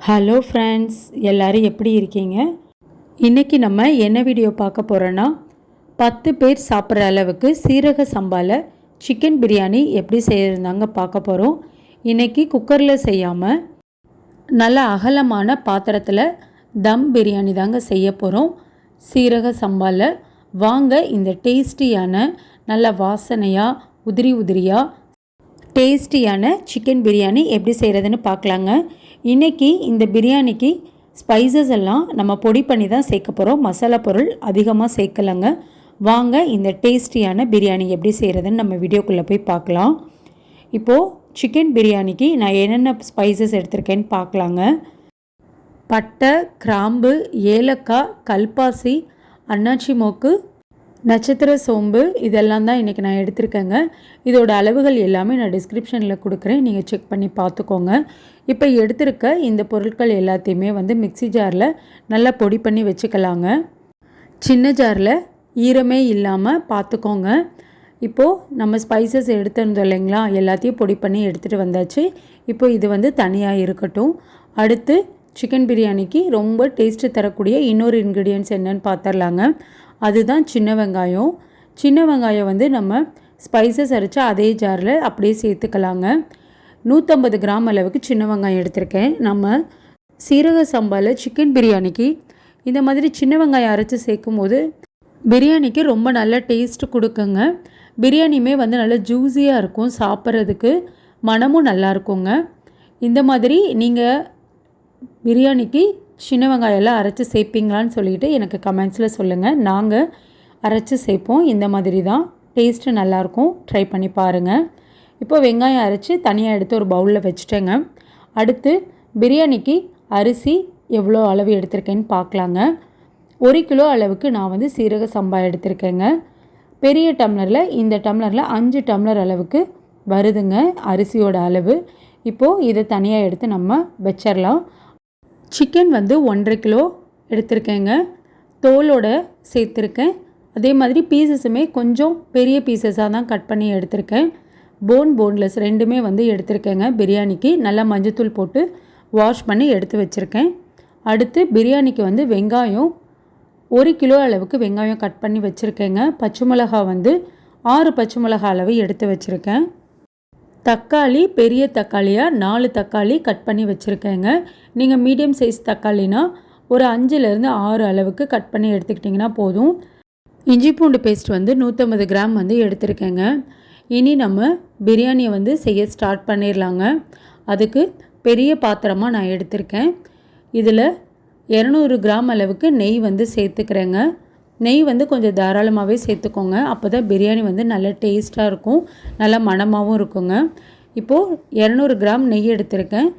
Hello friends எல்லாரும் எப்படி இருக்கீங்க? இன்றைக்கி நம்ம என்ன வீடியோ பார்க்க போகிறோன்னா பத்து பேர் சாப்பிட்ற அளவுக்கு சீரக சம்பாவில் சிக்கன் பிரியாணி எப்படி செய்யிருந்தாங்க பார்க்க போகிறோம் இன்றைக்கி குக்கரில் செய்யாமல் நல்ல அகலமான பாத்திரத்தில் தம் பிரியாணி தாங்க செய்ய போகிறோம் சீரக சம்பாவில் வாங்க இந்த டேஸ்டியான நல்ல வாசனையாக உதிரி உதிரியாக டேஸ்டியான சிக்கன் பிரியாணி எப்படி செய்கிறதுன்னு பார்க்கலாங்க. இன்றைக்கி இந்த பிரியாணிக்கு ஸ்பைசஸ் எல்லாம் நம்ம பொடி பண்ணி தான் சேர்க்க போகிறோம் மசாலா பொருள் அதிகமாக சேர்க்கலைங்க. வாங்க இந்த டேஸ்டியான பிரியாணி எப்படி செய்கிறதுன்னு நம்ம வீடியோக்குள்ளே போய் பார்க்கலாம். இப்போது சிக்கன் பிரியாணிக்கு நான் என்னென்ன ஸ்பைசஸ் எடுத்திருக்கேன்னு பார்க்கலாங்க. பட்டை கிராம்பு ஏலக்காய் கல்பாசி அன்னாச்சி மோக்கு நட்சத்திர சோம்பு இதெல்லாம் தான் இன்றைக்கி நான் எடுத்திருக்கேங்க. இதோட அளவுகள் எல்லாமே நான் டிஸ்கிரிப்ஷனில் கொடுக்குறேன். நீங்கள் செக் பண்ணி பார்த்துக்கோங்க. இப்போ எடுத்திருக்க இந்த பொருட்கள் எல்லாத்தையுமே வந்து மிக்ஸி ஜாரில் நல்லா பொடி பண்ணி வச்சுக்கலாங்க. சின்ன ஜாரில் ஈரமே இல்லாமல் பார்த்துக்கோங்க. இப்போது நம்ம ஸ்பைசஸ் எடுத்திருந்தோம் இல்லைங்களா? எல்லாத்தையும் பொடி பண்ணி எடுத்துகிட்டு வந்தாச்சு. இப்போது இது வந்து தனியாக இருக்கட்டும். அடுத்து சிக்கன் பிரியாணிக்கு ரொம்ப டேஸ்ட்டு தரக்கூடிய இன்னொரு இன்க்ரீடியன்ஸ் என்னன்னு பார்த்துடலாங்க. அதுதான் சின்ன வெங்காயம். சின்ன வெங்காயம் வந்து நம்ம ஸ்பைசஸ் அரைச்சா அதே ஜாரில் அப்படியே சேர்த்துக்கலாங்க. நூற்றம்பது கிராம் அளவுக்கு சின்ன வெங்காயம் எடுத்திருக்கேன். நம்ம சீரக சம்பாவில் சிக்கன் பிரியாணிக்கு இந்த மாதிரி சின்ன வெங்காயம் அரைச்சி சேர்க்கும் போது பிரியாணிக்கு ரொம்ப நல்ல டேஸ்ட் கொடுக்குங்க. பிரியாணியுமே வந்து நல்லா ஜூஸியாக இருக்கும் சாப்பிட்றதுக்கு. மனமும் நல்லா இருக்குங்க. இந்த மாதிரி நீங்கள் பிரியாணிக்கு சின்ன வெங்காயம்லாம் அரைச்சி சேர்ப்பீங்களான்னு சொல்லிட்டு எனக்கு கமெண்ட்ஸில் சொல்லுங்கள் நாங்கள் அரைச்சி சேர்ப்போம். இந்த மாதிரி தான். டேஸ்ட்டு நல்லாயிருக்கும். ட்ரை பண்ணி பாருங்கள் இப்போ வெங்காயம் அரைச்சி தனியாக எடுத்து ஒரு பவுலில் வச்சுட்டேங்க. அடுத்து பிரியாணிக்கு அரிசி எவ்வளோ அளவு எடுத்திருக்கேன்னு பார்க்கலாங்க. ஒரு கிலோ அளவுக்கு நான் வந்து சீரக சம்பா எடுத்திருக்கேங்க. பெரிய டம்ளரில் இந்த டம்ளரில் அஞ்சு டம்ளர் அளவுக்கு வருதுங்க அரிசியோட அளவு. இப்போது இதை தனியாக எடுத்து நம்ம வச்சிடலாம் சிக்கன் வந்து ஒன்றரை கிலோ எடுத்திருக்கேங்க. தோலோட சேர்த்துருக்கேன். அதே மாதிரி பீசஸுமே கொஞ்சம் பெரிய பீசஸாக தான் கட் பண்ணி எடுத்திருக்கேன். போன் போன்லெஸ் ரெண்டுமே வந்து எடுத்திருக்கேங்க பிரியாணிக்கு. நல்லா மஞ்சத்தூள் போட்டு வாஷ் பண்ணி எடுத்து வச்சுருக்கேன். அடுத்து பிரியாணிக்கு வந்து வெங்காயம் ஒரு கிலோ அளவுக்கு வெங்காயம் கட் பண்ணி வச்சுருக்கேங்க. பச்சை மிளகா வந்து ஆறு பச்சை மிளகா அளவு எடுத்து வச்சுருக்கேன். தக்காளி பெரிய தக்காளியாக நாலு தக்காளி கட் பண்ணி வச்சுருக்கேங்க. நீங்கள் மீடியம் சைஸ் தக்காளினா ஒரு அஞ்சுலேருந்து ஆறு அளவுக்கு கட் பண்ணி எடுத்துக்கிட்டிங்கன்னா போதும். இஞ்சி பூண்டு பேஸ்ட் வந்து நூற்றம்பது கிராம் வந்து எடுத்திருக்கேங்க. இனி நம்ம பிரியாணியை வந்து செய்ய ஸ்டார்ட் பண்ணிடலாங்க. அதுக்கு பெரிய பாத்திரமாக நான் எடுத்திருக்கேன். இதில் இரநூறு கிராம் அளவுக்கு நெய் வந்து சேர்த்துக்கிறேங்க. நெய் வந்து கொஞ்சம் தாராளமாகவே சேர்த்துக்கோங்க. அப்போ தான் பிரியாணி வந்து நல்ல டேஸ்ட்டாக இருக்கும். நல்ல மணமாகவும் இருக்குங்க. இப்போது இரநூறு கிராம் நெய் எடுத்திருக்கேன்.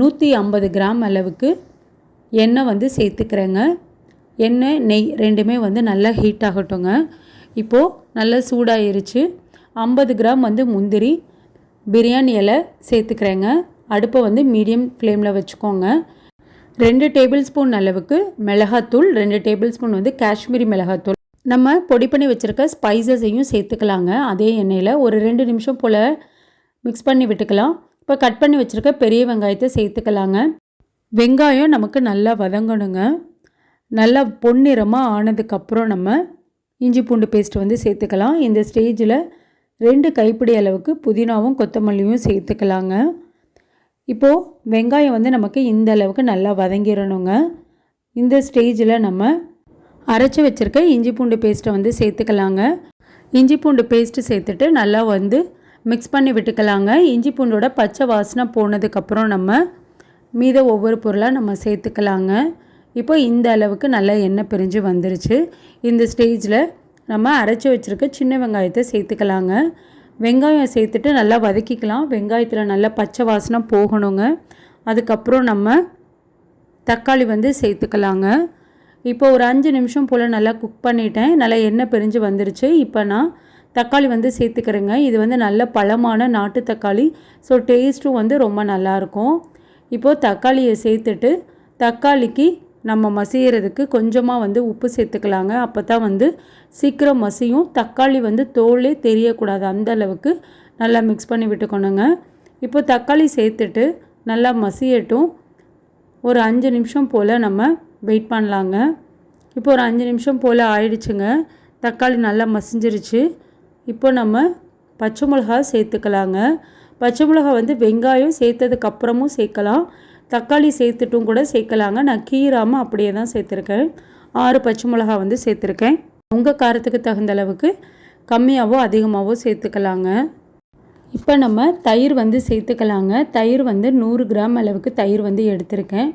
நூற்றி ஐம்பது கிராம் அளவுக்கு எண்ணெய் வந்து சேர்த்துக்கிறேங்க. எண்ணெய் நெய் ரெண்டுமே வந்து நல்லா ஹீட் ஆகட்டுங்க. இப்போது நல்லா சூடாயிருச்சு. ஐம்பது கிராம் வந்து முந்திரி பிரியாணி இலை சேர்த்துக்கிறேங்க. அடுப்பை வந்து மீடியம் ஃப்ளேமில் வச்சுக்கோங்க. ரெண்டு டேபிள் ஸ்பூன் அளவுக்கு மிளகாத்தூள் ரெண்டு டேபிள் ஸ்பூன் வந்து காஷ்மீரி மிளகாத்தூள். நம்ம பொடி பண்ணி வச்சுருக்க ஸ்பைசஸையும் சேர்த்துக்கலாங்க. அதே எண்ணெயில் ஒரு ரெண்டு நிமிஷம் போல் மிக்ஸ் பண்ணி விட்டுக்கலாம். இப்போ கட் பண்ணி வச்சுருக்க பெரிய வெங்காயத்தை சேர்த்துக்கலாங்க. வெங்காயம் நமக்கு நல்லா வதங்கணுங்க. நல்லா பொன்னிறமாக ஆனதுக்கப்புறம் நம்ம இஞ்சி பூண்டு பேஸ்ட் வந்து சேர்த்துக்கலாம். இந்த ஸ்டேஜில் ரெண்டு கைப்பிடி அளவுக்கு புதினாவும் கொத்தமல்லியும் சேர்த்துக்கலாங்க. இப்போது வெங்காயம் வந்து நமக்கு இந்த அளவுக்கு நல்லா வதங்கிடணுங்க இந்த ஸ்டேஜில் நம்ம அரைச்சி வச்சுருக்க இஞ்சி பூண்டு பேஸ்ட்டை வந்து சேர்த்துக்கலாங்க. இஞ்சி பூண்டு பேஸ்ட்டு சேர்த்துட்டு நல்லா வந்து மிக்ஸ் பண்ணி விட்டுக்கலாங்க. இஞ்சி பூண்டோட பச்சை வாசனை போனதுக்கப்புறம் நம்ம மீத ஒவ்வொரு பொருளாக நம்ம சேர்த்துக்கலாங்க. இப்போ இந்த அளவுக்கு நல்லா எண்ணெய் பிரிஞ்சு வந்துருச்சு. இந்த ஸ்டேஜில் நம்ம அரைச்சி வச்சுருக்க சின்ன வெங்காயத்தை சேர்த்துக்கலாங்க. வெங்காயம் சேர்த்துட்டு நல்லா வதக்கிக்கலாம். வெங்காயத்தில் நல்லா பச்சை வாசனை போகணுங்க. அதுக்கப்புறம் நம்ம தக்காளி வந்து சேர்த்துக்கலாங்க. இப்போ ஒரு அஞ்சு நிமிஷம் போல் நல்லா குக் பண்ணிட்டேன். நல்லா எண்ணெய் பிரிஞ்சு வந்துருச்சு. இப்போ நான் தக்காளி வந்து சேர்த்துக்கிறேங்க. இது வந்து நல்ல பழமான நாட்டு தக்காளி. ஸோ டேஸ்ட்டும் வந்து ரொம்ப நல்லாயிருக்கும் இப்போது தக்காளியை சேர்த்துட்டு தக்காளிக்கு நம்ம மசியறதுக்கு கொஞ்சமாக வந்து உப்பு சேர்த்துக்கலாங்க. அப்போ தான் வந்து சீக்கிரம் மசியும். தக்காளி வந்து தோலே தெரியக்கூடாது. அந்த அளவுக்கு நல்லா மிக்ஸ் பண்ணி விட்டுக்கணுங்க. இப்போ தக்காளி சேர்த்துட்டு நல்லா மசியட்டும். ஒரு அஞ்சு நிமிஷம் போல் நம்ம வெயிட் பண்ணலாங்க. இப்போ ஒரு அஞ்சு நிமிஷம் போல் ஆயிடுச்சுங்க. தக்காளி நல்லா மசிஞ்சிருச்சு. இப்போ நம்ம பச்சை மிளகா சேர்த்துக்கலாங்க. பச்சை மிளகா வந்து வெங்காயம் சேர்த்ததுக்கப்புறமும் சேர்க்கலாம். தக்காளி சேர்த்துட்டும் கூட சேர்க்கலாங்க. நான் கீராமல் அப்படியே தான் சேர்த்துருக்கேன். ஆறு பச்சை மிளகா வந்து சேர்த்துருக்கேன். உங்கள் காரத்துக்கு தகுந்த அளவுக்கு கம்மியாகவோ அதிகமாகவோ சேர்த்துக்கலாங்க. இப்போ நம்ம தயிர் வந்து சேர்த்துக்கலாங்க. தயிர் வந்து நூறு கிராம் அளவுக்கு தயிர் வந்து எடுத்திருக்கேன்.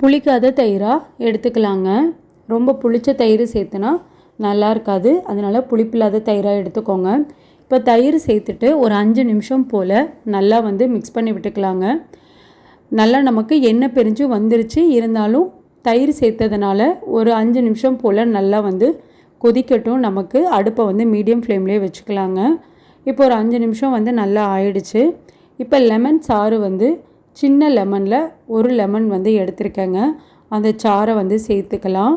புளிக்காத தயிராக எடுத்துக்கலாங்க. ரொம்ப புளிச்ச தயிர் சேர்த்துனா நல்லா இருக்காது. அதனால் புளிப்பில்லாத தயிராக எடுத்துக்கோங்க. இப்போ தயிர் சேர்த்துட்டு ஒரு அஞ்சு நிமிஷம் போல் நல்லா வந்து மிக்ஸ் பண்ணி விட்டுக்கலாங்க. நல்லா நமக்கு எண்ணெய் பிரிஞ்சு வந்துருச்சு. இருந்தாலும் தயிர் சேர்த்ததுனால ஒரு அஞ்சு நிமிஷம் போல் நல்லா வந்து கொதிக்கட்டும். நமக்கு அடுப்பை வந்து மீடியம் ஃப்ளேம்லேயே வச்சுக்கலாங்க. இப்போ ஒரு அஞ்சு நிமிஷம் வந்து நல்லா ஆயிடுச்சு. இப்போ லெமன் சாறு வந்து சின்ன லெமனில் ஒரு லெமன் வந்து எடுத்திருக்கேங்க. அந்த சாறை வந்து சேர்த்துக்கலாம்.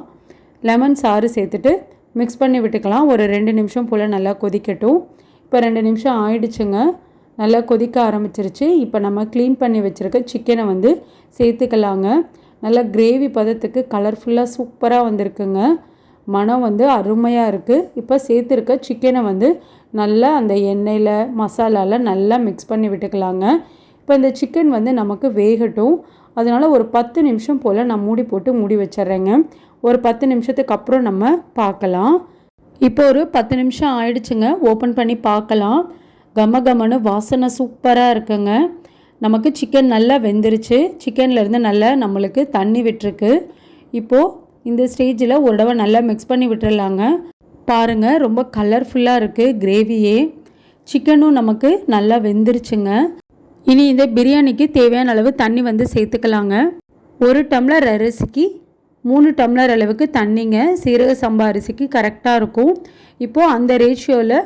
லெமன் சாறு சேர்த்துட்டு மிக்ஸ் பண்ணி விட்டுக்கலாம். ஒரு ரெண்டு நிமிஷம் போல் நல்லா கொதிக்கட்டும். இப்போ ரெண்டு நிமிஷம் ஆயிடுச்சுங்க. நல்லா கொதிக்க ஆரம்பிச்சிருச்சு. இப்போ நம்ம க்ளீன் பண்ணி வச்சுருக்க சிக்கனை வந்து சேர்த்துக்கலாங்க. நல்லா கிரேவி பதத்துக்கு கலர்ஃபுல்லாக சூப்பராக வந்திருக்குங்க. மனம் வந்து அருமையாக இருக்குது இப்போ சேர்த்துருக்க சிக்கனை வந்து நல்லா அந்த எண்ணெயில் மசாலாவில் நல்லா மிக்ஸ் பண்ணி விட்டுக்கலாங்க. இப்போ இந்த சிக்கன் வந்து நமக்கு வேகட்டும். அதனால் ஒரு பத்து நிமிஷம் போல் நான் மூடி போட்டு மூடி வச்சிட்றேங்க. ஒரு பத்து நிமிஷத்துக்கு அப்புறம் நம்ம பார்க்கலாம். இப்போ ஒரு பத்து நிமிஷம் ஆயிடுச்சுங்க. ஓப்பன் பண்ணி பார்க்கலாம். கம கமனு வாசனை சூப்பராக இருக்குங்க. நமக்கு சிக்கன் நல்லா வெந்துருச்சு. சிக்கன்லேருந்து நல்லா நம்மளுக்கு தண்ணி விட்டுருக்கு. இப்போது இந்த ஸ்டேஜில் ஒரு தடவை நல்லா மிக்ஸ் பண்ணி விட்டுடலாங்க பாருங்கள் ரொம்ப கலர்ஃபுல்லாக இருக்குது கிரேவியே சிக்கனும் நமக்கு நல்லா வெந்துருச்சுங்க. இனி இந்த பிரியாணிக்கு தேவையான அளவு தண்ணி வந்து சேர்த்துக்கலாங்க. ஒரு டம்ளர் அரிசிக்கு மூணு டம்ளர் அளவுக்கு தண்ணிங்க. சீரக சம்பா அரிசிக்கு கரெக்டாக இருக்கும். இப்போது அந்த ரேஷியோவில்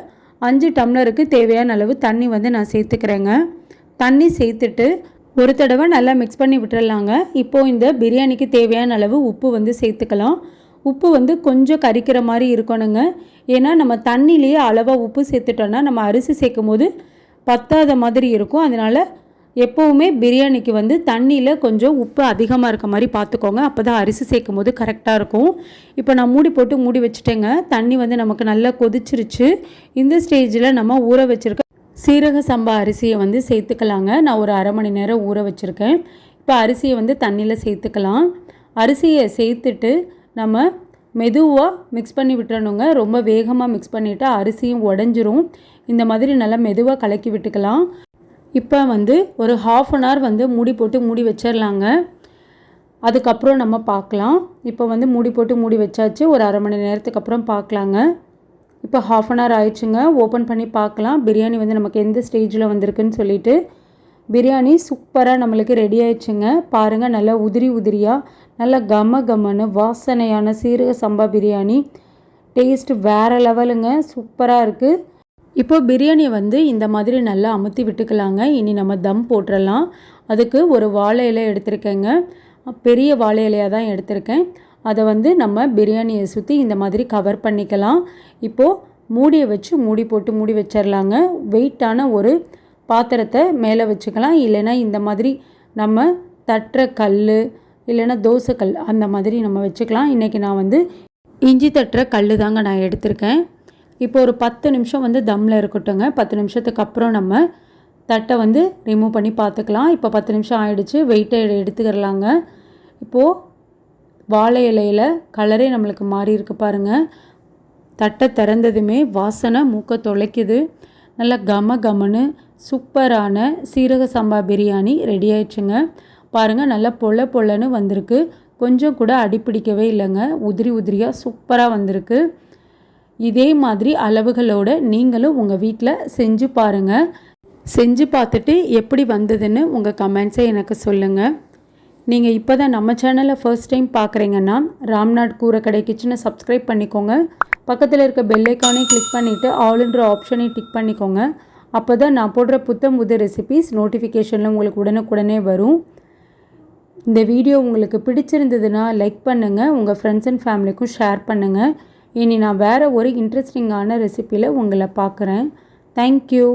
அஞ்சு டம்ளருக்கு தேவையான அளவு தண்ணி வந்து நான் சேர்த்துக்கிறேங்க. தண்ணி சேர்த்துட்டு ஒரு தடவை நல்லா மிக்ஸ் பண்ணி விட்டுறலாங்க. இப்போது இந்த பிரியாணிக்கு தேவையான அளவு உப்பு வந்து சேர்த்துக்கலாம். உப்பு வந்து கொஞ்சம் கரிக்கிற மாதிரி இருக்கணுங்க. ஏன்னா நம்ம தண்ணியிலேயே அளவாக உப்பு சேர்த்துட்டோன்னா நம்ம அரிசி சேர்க்கும் போது பத்தாத மாதிரி இருக்கும். அதனால் எப்போவுமே பிரியாணிக்கு வந்து தண்ணியில் கொஞ்சம் உப்பு அதிகமாக இருக்க மாதிரி பார்த்துக்கோங்க அப்போ தான் அரிசி சேர்க்கும் போது கரெக்டாக இருக்கும். இப்போ நான் மூடி போட்டு மூடி வச்சுட்டேங்க. தண்ணி வந்து நமக்கு நல்லா கொதிச்சிருச்சு. இந்த ஸ்டேஜில் நம்ம ஊற வச்சுருக்க சீரக சம்பா அரிசியை வந்து சேர்த்துக்கலாங்க. நான் ஒரு அரை மணி நேரம் ஊற வச்சுருக்கேன். இப்போ அரிசியை வந்து தண்ணியில் சேர்த்துக்கலாம். அரிசியை சேர்த்துட்டு நம்ம மெதுவாக மிக்ஸ் பண்ணி விட்டுறணுங்க. ரொம்ப வேகமாக மிக்ஸ் பண்ணிவிட்டு அரிசியும் உடஞ்சிரும். இந்த மாதிரி நல்லா மெதுவாக கலக்கி விட்டுக்கலாம். இப்போ வந்து ஒரு ஹாஃப் அன் ஹவர் வந்து மூடி போட்டு மூடி வச்சிடலாங்க. அதுக்கப்புறம் நம்ம பார்க்கலாம். இப்போ வந்து மூடி போட்டு மூடி வச்சாச்சு. ஒரு அரை மணி நேரத்துக்கு அப்புறம் பார்க்கலாங்க. இப்போ ஹாஃப் அன் ஹவர் ஆயிடுச்சுங்க. ஓப்பன் பண்ணி பார்க்கலாம். பிரியாணி வந்து நமக்கு எந்த ஸ்டேஜில் வந்திருக்குன்னு சொல்லிட்டு. பிரியாணி சூப்பராக நம்மளுக்கு ரெடி ஆயிடுச்சுங்க. பாருங்கள் நல்லா உதிரி உதிரியாக நல்லா கம கமன்னு வாசனையான சீரக சம்பா பிரியாணி. டேஸ்ட் வேறு லெவலுங்க சூப்பராக இருக்குது இப்போது பிரியாணியை வந்து இந்த மாதிரி நல்லா அமுத்தி விட்டுக்கலாங்க. இனி நம்ம தம் போட்டுடலாம் அதுக்கு ஒரு வாழை இலை எடுத்திருக்கேங்க. பெரிய வாழை இலையாக தான் எடுத்திருக்கேன். அதை வந்து நம்ம பிரியாணியை சுற்றி இந்த மாதிரி கவர் பண்ணிக்கலாம். இப்போது மூடியை வச்சு மூடி போட்டு மூடி வச்சிடலாங்க வெயிட்டான ஒரு பாத்திரத்தை மேலே வச்சுக்கலாம். இல்லைன்னா இந்த மாதிரி நம்ம தட்டுற கல் இல்லைன்னா தோசைக்கல் அந்த மாதிரி நம்ம வச்சுக்கலாம். இன்றைக்கி நான் வந்து இஞ்சி தட்டுற கல் தாங்க நான் எடுத்திருக்கேன். இப்போ ஒரு பத்து நிமிஷம் வந்து தம்மில் இருக்கட்டுங்க. பத்து நிமிஷத்துக்கு அப்புறம் நம்ம தட்டை வந்து ரிமூவ் பண்ணி பார்த்துக்கலாம் இப்போ பத்து நிமிஷம் ஆயிடுச்சு. வெயிட்டை எடுத்துக்கிறலாங்க. இப்போது வாழை இலையில் கலரே நம்மளுக்கு மாறி இருக்கு பாருங்கள் தட்டை திறந்ததுமே வாசனை மூக்க தொலைக்குது. நல்லா கம கமனு சூப்பரான சீரக சம்பா பிரியாணி ரெடி ஆயிடுச்சுங்க. பாருங்கள் நல்லா பொல பொலன்னு வந்திருக்கு. கொஞ்சம் கூட அடிப்பிடிக்கவே இல்லைங்க. உதிரி உதிரியாக சூப்பராக வந்திருக்கு. இதே மாதிரி அளவுகளோடு நீங்களும் உங்கள் வீட்டில் செஞ்சு பாருங்கள் செஞ்சு பார்த்துட்டு எப்படி வந்ததுன்னு உங்கள் கமெண்ட்ஸை எனக்கு சொல்லுங்கள் நீங்கள் இப்போ தான் நம்ம சேனலை ஃபர்ஸ்ட் டைம் பார்க்குறீங்கன்னா ராம்நாட் கூரக்கடை கிச்சனை சப்ஸ்கிரைப் பண்ணிக்கோங்க. பக்கத்தில் இருக்க பெல்லைக்கானே கிளிக் பண்ணிவிட்டு ஆளுன்ற ஆப்ஷனையும் டிக் பண்ணிக்கோங்க. அப்போ தான் நான் போடுற புத்தம் புது ரெசிபீஸ் நோட்டிஃபிகேஷனில் உங்களுக்கு உடனுக்குடனே வரும். இந்த வீடியோ உங்களுக்கு பிடிச்சிருந்ததுன்னா லைக் பண்ணுங்கள் உங்கள் ஃப்ரெண்ட்ஸ் அண்ட் ஃபேமிலிக்கும் ஷேர் பண்ணுங்கள் இனி நான் வேறு ஒரு இன்ட்ரெஸ்டிங்கான ரெசிப்பியில் உங்களை பார்க்குறேன். தேங்க்யூ